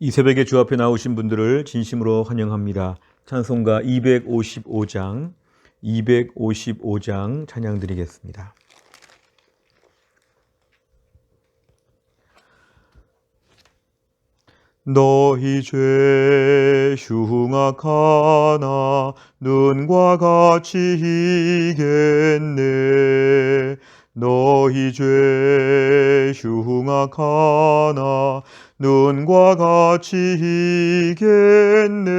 이 새벽에 주 앞에 나오신 분들을 진심으로 환영합니다. 찬송가 255장, 255장 찬양 드리겠습니다. 너희 죄 흉악하나 눈과 같이 이겠네 너희 죄 흉악하나 눈과 같이 이겠네.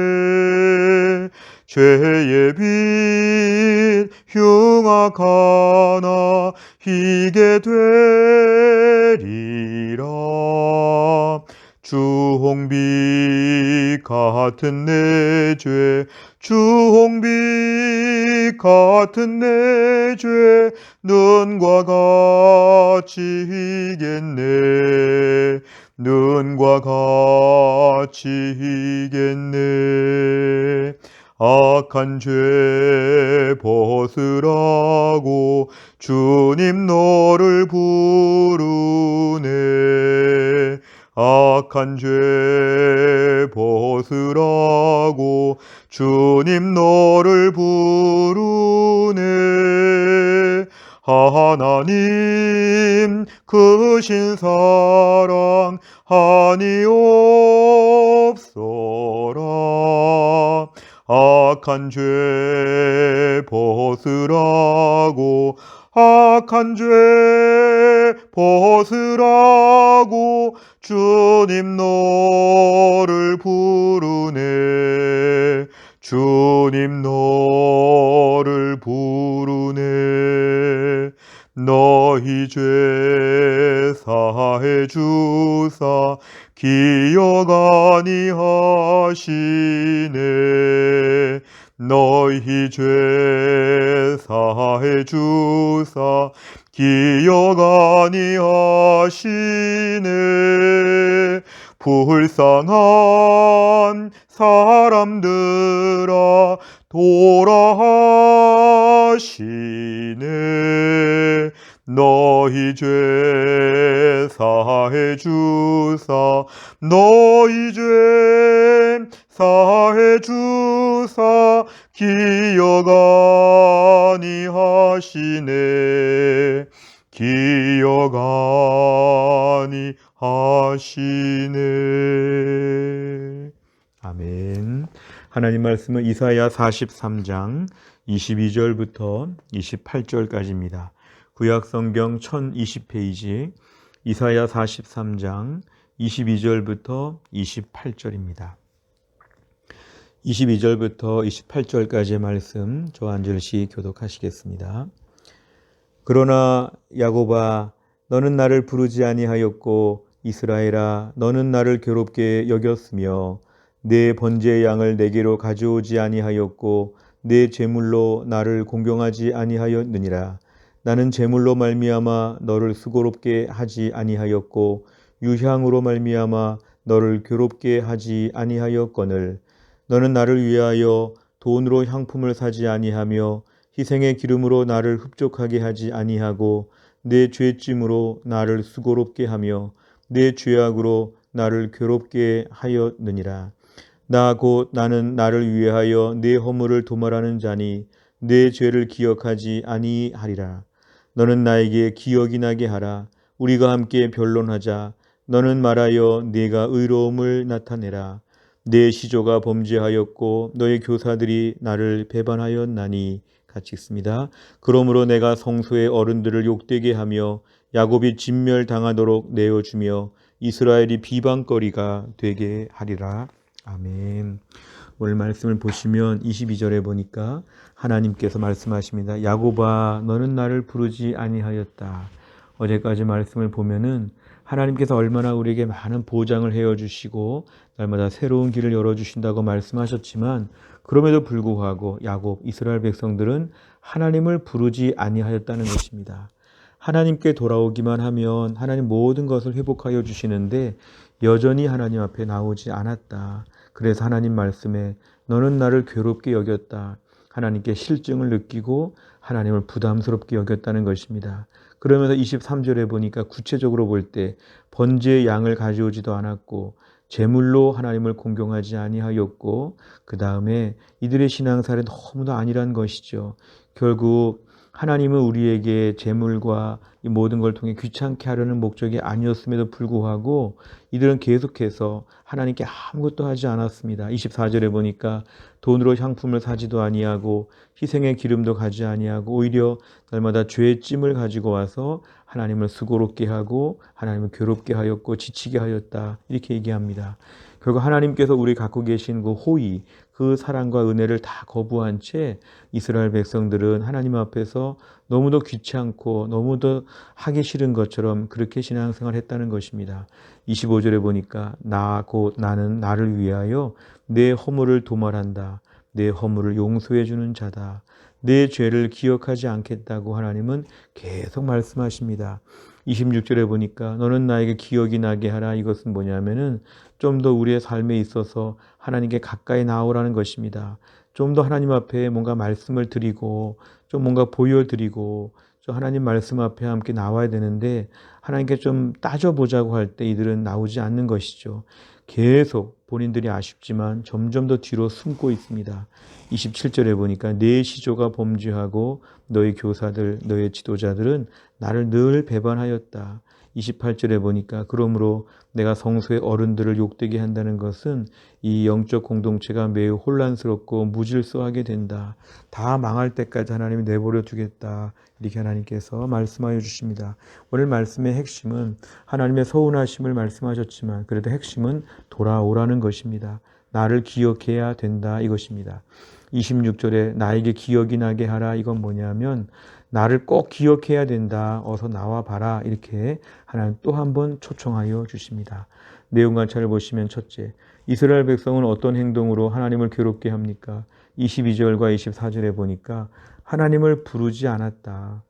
죄의 빛 흉악하나 희게 되리라 주홍빛 같은 내 죄, 주홍빛 같은 내 죄, 눈과 같이 이겠네. 눈과 같이 이겠네. 악한 죄 벗으라고 주님 너를 부르네. 악한 죄 벗으라고 주님 너를 부르네. 하나님 크신 사랑 하니 없어라. 악한 죄 벗으라고 악한 죄 벗으라고 주님 너를 부르네. 주님 너를 부르네. 너희 죄 사해 주사 기억 아니하시네. 너희 죄 사해 주사 기억 아니하시네. 불쌍한 사람들아 돌아하시네. 너희 죄 사해 주사 너희 죄 사해 주사 기억 아 니하시네 기억 아니하시네 아멘 하나님 말씀은 이사야 43장 22절부터 28절까지입니다. 구약 성경 1020페이지 이사야 43장 22절부터 28절입니다. 22절부터 28절까지의 말씀 저 한절씩 교독하시겠습니다. 그러나 야곱아 너는 나를 부르지 아니하였고 이스라엘아 너는 나를 괴롭게 여겼으며 내 번제의 양을 내게로 가져오지 아니하였고 내 제물로 나를 공경하지 아니하였느니라 나는 제물로 말미암아 너를 수고롭게 하지 아니하였고 유향으로 말미암아 너를 괴롭게 하지 아니하였거늘 너는 나를 위하여 돈으로 향품을 사지 아니하며 희생의 기름으로 나를 흡족하게 하지 아니하고 내 죄짐으로 나를 수고롭게 하며 내 죄악으로 나를 괴롭게 하였느니라. 나 곧 나는 나를 위하여 내 허물을 도말하는 자니 내 죄를 기억하지 아니하리라. 너는 나에게 기억이 나게 하라. 우리가 함께 변론하자. 너는 말하여 네가 의로움을 나타내라 내 시조가 범죄하였고 너의 교사들이 나를 배반하였나니 같이 읽습니다. 그러므로 내가 성소의 어른들을 욕되게 하며 야곱이 진멸당하도록 내어주며 이스라엘이 비방거리가 되게 하리라. 아멘. 오늘 말씀을 보시면 22절에 보니까 하나님께서 말씀하십니다. 야곱아 너는 나를 부르지 아니하였다. 어제까지 말씀을 보면은 하나님께서 얼마나 우리에게 많은 보장을 해어 주시고 날마다 새로운 길을 열어 주신다고 말씀하셨지만 그럼에도 불구하고 야곱 이스라엘 백성들은 하나님을 부르지 아니하였다는 것입니다. 하나님께 돌아오기만 하면 하나님 모든 것을 회복하여 주시는데 여전히 하나님 앞에 나오지 않았다. 그래서 하나님 말씀에 너는 나를 괴롭게 여겼다. 하나님께 실증을 느끼고 하나님을 부담스럽게 여겼다는 것입니다. 그러면서 23절에 보니까 구체적으로 볼 때 번제의 양을 가져오지도 않았고 제물로 하나님을 공경하지 아니하였고 그 다음에 이들의 신앙살이 너무도 아니란 것이죠. 결국 하나님은 우리에게 제물과 이 모든 걸 통해 귀찮게 하려는 목적이 아니었음에도 불구하고 이들은 계속해서 하나님께 아무것도 하지 않았습니다. 24절에 보니까 돈으로 향품을 사지도 아니하고 희생의 기름도 가지 아니하고 오히려 날마다 죄의 찜을 가지고 와서 하나님을 수고롭게 하고 하나님을 괴롭게 하였고 지치게 하였다. 이렇게 얘기합니다. 결국 하나님께서 우리 갖고 계신 그 호의, 그 사랑과 은혜를 다 거부한 채 이스라엘 백성들은 하나님 앞에서 너무도 귀찮고 너무도 하기 싫은 것처럼 그렇게 신앙생활 했다는 것입니다. 25절에 보니까 나 곧 나는 나를 위하여 내 허물을 도말한다. 내 허물을 용서해 주는 자다. 내 죄를 기억하지 않겠다고 하나님은 계속 말씀하십니다. 26절에 보니까 너는 나에게 기억이 나게 하라. 이것은 뭐냐면은 좀 더 우리의 삶에 있어서 하나님께 가까이 나오라는 것입니다. 좀 더 하나님 앞에 뭔가 말씀을 드리고 좀 뭔가 보여 드리고 좀 하나님 말씀 앞에 함께 나와야 되는데 하나님께 좀 따져보자고 할 때 이들은 나오지 않는 것이죠. 계속 본인들이 아쉽지만 점점 더 뒤로 숨고 있습니다. 27절에 보니까 내 시조가 범죄하고 너희 교사들, 너희 지도자들은 나를 늘 배반하였다. 28절에 보니까 그러므로 내가 성소의 어른들을 욕되게 한다는 것은 이 영적 공동체가 매우 혼란스럽고 무질서하게 된다. 다 망할 때까지 하나님이 내버려 두겠다. 이렇게 하나님께서 말씀하여 주십니다. 오늘 말씀의 핵심은 하나님의 서운하심을 말씀하셨지만 그래도 핵심은 돌아오라는 것입니다. 나를 기억해야 된다 이것입니다. 26절에 나에게 기억이 나게 하라 이건 뭐냐면 나를 꼭 기억해야 된다. 어서 나와 봐라. 이렇게 하나님 또 한 번 초청하여 주십니다. 내용 관찰을 보시면 첫째, 이스라엘 백성은 어떤 행동으로 하나님을 괴롭게 합니까? 22절과 24절에 보니까 하나님을 부르지 않았다.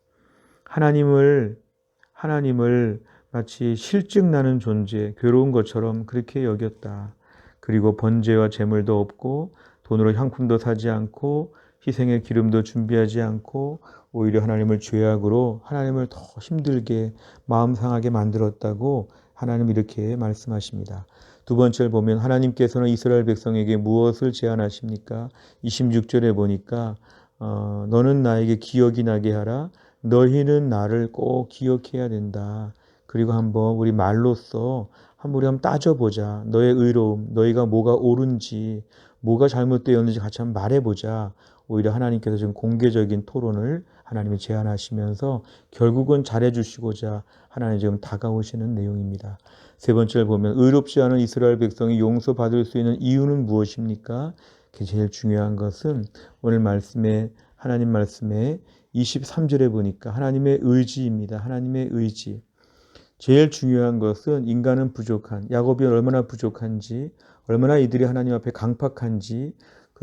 하나님을 하나님을 마치 실증 나는 존재, 괴로운 것처럼 그렇게 여겼다. 그리고 번제와 제물도 없고 돈으로 향품도 사지 않고 희생의 기름도 준비하지 않고 오히려 하나님을 죄악으로 하나님을 더 힘들게 마음 상하게 만들었다고 하나님 이렇게 말씀하십니다. 두 번째를 보면 하나님께서는 이스라엘 백성에게 무엇을 제안하십니까? 26절에 보니까 어, 너는 나에게 기억이 나게 하라. 너희는 나를 꼭 기억해야 된다. 그리고 한번 우리 말로써 한번 우리 한번 따져보자. 너의 의로움, 너희가 뭐가 옳은지, 뭐가 잘못되었는지 같이 한번 말해보자. 오히려 하나님께서 지금 공개적인 토론을 하나님이 제안하시면서 결국은 잘해주시고자 하나님 지금 다가오시는 내용입니다. 세 번째를 보면 의롭지 않은 이스라엘 백성이 용서받을 수 있는 이유는 무엇입니까? 제일 중요한 것은 오늘 말씀에 하나님 말씀에 23절에 보니까 하나님의 의지입니다. 하나님의 의지. 제일 중요한 것은 인간은 부족한 야곱이 얼마나 부족한지 얼마나 이들이 하나님 앞에 강팍한지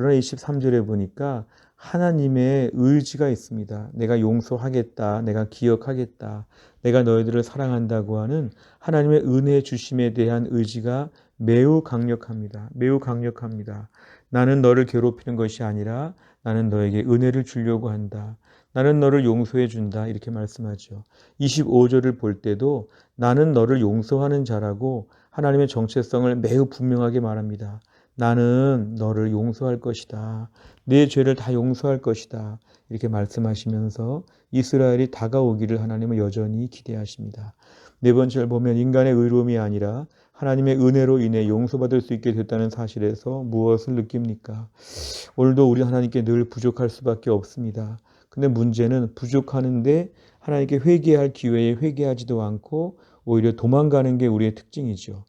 그러나 23절에 보니까 하나님의 의지가 있습니다. 내가 용서하겠다. 내가 기억하겠다. 내가 너희들을 사랑한다고 하는 하나님의 은혜 주심에 대한 의지가 매우 강력합니다. 매우 강력합니다. 나는 너를 괴롭히는 것이 아니라 나는 너에게 은혜를 주려고 한다. 나는 너를 용서해 준다. 이렇게 말씀하죠. 25절을 볼 때도 나는 너를 용서하는 자라고 하나님의 정체성을 매우 분명하게 말합니다. 나는 너를 용서할 것이다. 내 죄를 다 용서할 것이다. 이렇게 말씀하시면서 이스라엘이 다가오기를 하나님은 여전히 기대하십니다. 네 번째를 보면 인간의 의로움이 아니라 하나님의 은혜로 인해 용서받을 수 있게 됐다는 사실에서 무엇을 느낍니까? 오늘도 우리 하나님께 늘 부족할 수밖에 없습니다. 근데 문제는 부족하는데 하나님께 회개할 기회에 회개하지도 않고 오히려 도망가는 게 우리의 특징이죠.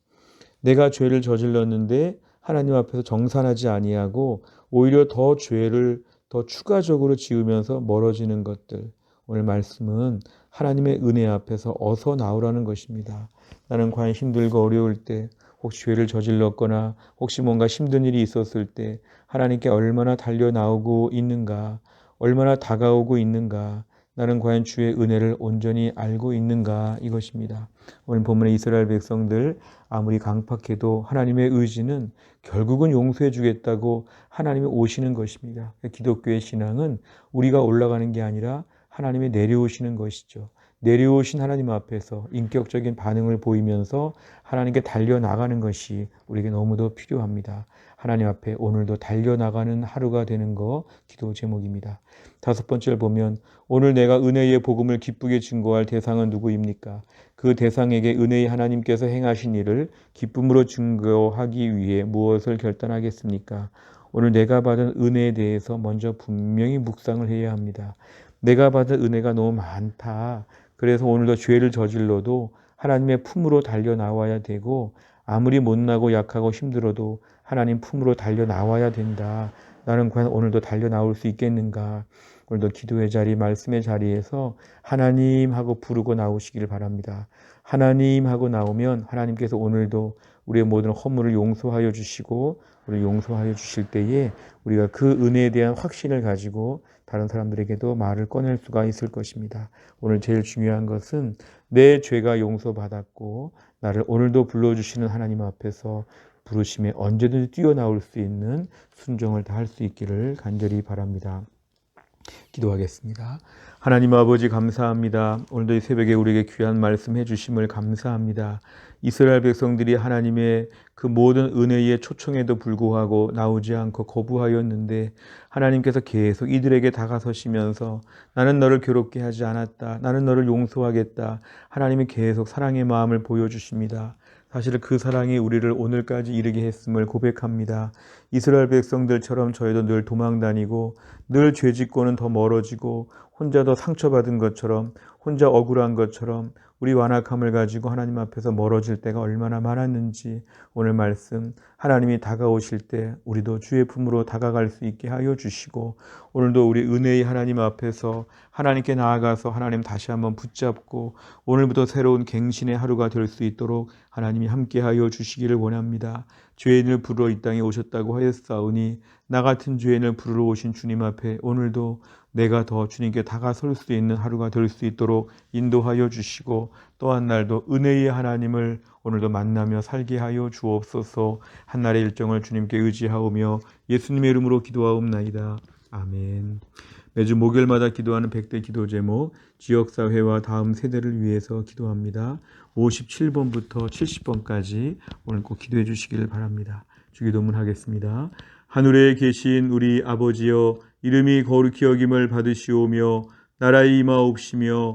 내가 죄를 저질렀는데 하나님 앞에서 정산하지 아니하고 오히려 더 죄를 더 추가적으로 지으면서 멀어지는 것들. 오늘 말씀은 하나님의 은혜 앞에서 어서 나오라는 것입니다. 나는 과연 힘들고 어려울 때 혹시 죄를 저질렀거나 혹시 뭔가 힘든 일이 있었을 때 하나님께 얼마나 달려 나오고 있는가, 얼마나 다가오고 있는가, 나는 과연 주의 은혜를 온전히 알고 있는가 이것입니다. 오늘 본문의 이스라엘 백성들 아무리 강팍해도 하나님의 의지는 결국은 용서해 주겠다고 하나님이 오시는 것입니다. 기독교의 신앙은 우리가 올라가는 게 아니라 하나님이 내려오시는 것이죠. 내려오신 하나님 앞에서 인격적인 반응을 보이면서 하나님께 달려나가는 것이 우리에게 너무도 필요합니다. 하나님 앞에 오늘도 달려나가는 하루가 되는 거 기도 제목입니다. 다섯 번째를 보면 오늘 내가 은혜의 복음을 기쁘게 증거할 대상은 누구입니까? 그 대상에게 은혜의 하나님께서 행하신 일을 기쁨으로 증거하기 위해 무엇을 결단하겠습니까? 오늘 내가 받은 은혜에 대해서 먼저 분명히 묵상을 해야 합니다. 내가 받은 은혜가 너무 많다. 그래서 오늘도 죄를 저질러도 하나님의 품으로 달려 나와야 되고 아무리 못나고 약하고 힘들어도 하나님 품으로 달려 나와야 된다. 나는 과연 오늘도 달려 나올 수 있겠는가? 오늘도 기도의 자리, 말씀의 자리에서 하나님 하고 부르고 나오시기를 바랍니다. 하나님 하고 나오면 하나님께서 오늘도 우리의 모든 허물을 용서하여 주시고 우리를 용서하여 주실 때에 우리가 그 은혜에 대한 확신을 가지고 다른 사람들에게도 말을 꺼낼 수가 있을 것입니다. 오늘 제일 중요한 것은 내 죄가 용서받았고 나를 오늘도 불러주시는 하나님 앞에서 부르심에 언제든지 뛰어나올 수 있는 순종을 다할 수 있기를 간절히 바랍니다. 기도하겠습니다. 하나님 아버지 감사합니다. 오늘도 이 새벽에 우리에게 귀한 말씀 해주심을 감사합니다. 이스라엘 백성들이 하나님의 그 모든 은혜의 초청에도 불구하고 나오지 않고 거부하였는데 하나님께서 계속 이들에게 다가서시면서 나는 너를 괴롭게 하지 않았다. 나는 너를 용서하겠다. 하나님이 계속 사랑의 마음을 보여주십니다. 사실 그 사랑이 우리를 오늘까지 이르게 했음을 고백합니다. 이스라엘 백성들처럼 저희도 늘 도망 다니고 늘 죄짓고는 더 멀어지고 혼자 더 상처받은 것처럼 혼자 억울한 것처럼 우리 완악함을 가지고 하나님 앞에서 멀어질 때가 얼마나 많았는지 오늘 말씀 하나님이 다가오실 때 우리도 주의 품으로 다가갈 수 있게 하여 주시고 오늘도 우리 은혜의 하나님 앞에서 하나님께 나아가서 하나님 다시 한번 붙잡고 오늘부터 새로운 갱신의 하루가 될 수 있도록 하나님이 함께 하여 주시기를 원합니다. 죄인을 부르러 이 땅에 오셨다고 하였사오니 나 같은 죄인을 부르러 오신 주님 앞에 오늘도 내가 더 주님께 다가설 수 있는 하루가 될 수 있도록 인도하여 주시고 또 한 날도 은혜의 하나님을 오늘도 만나며 살게 하여 주옵소서 한 날의 일정을 주님께 의지하오며 예수님의 이름으로 기도하옵나이다. 아멘. 매주 목요일마다 기도하는 백대 기도 제목 지역사회와 다음 세대를 위해서 기도합니다. 57번부터 70번까지 오늘 꼭 기도해 주시기를 바랍니다. 주기도문 하겠습니다. 하늘에 계신 우리 아버지여 이름이 거룩히 여김을 받으시오며 나라의 임하옵시며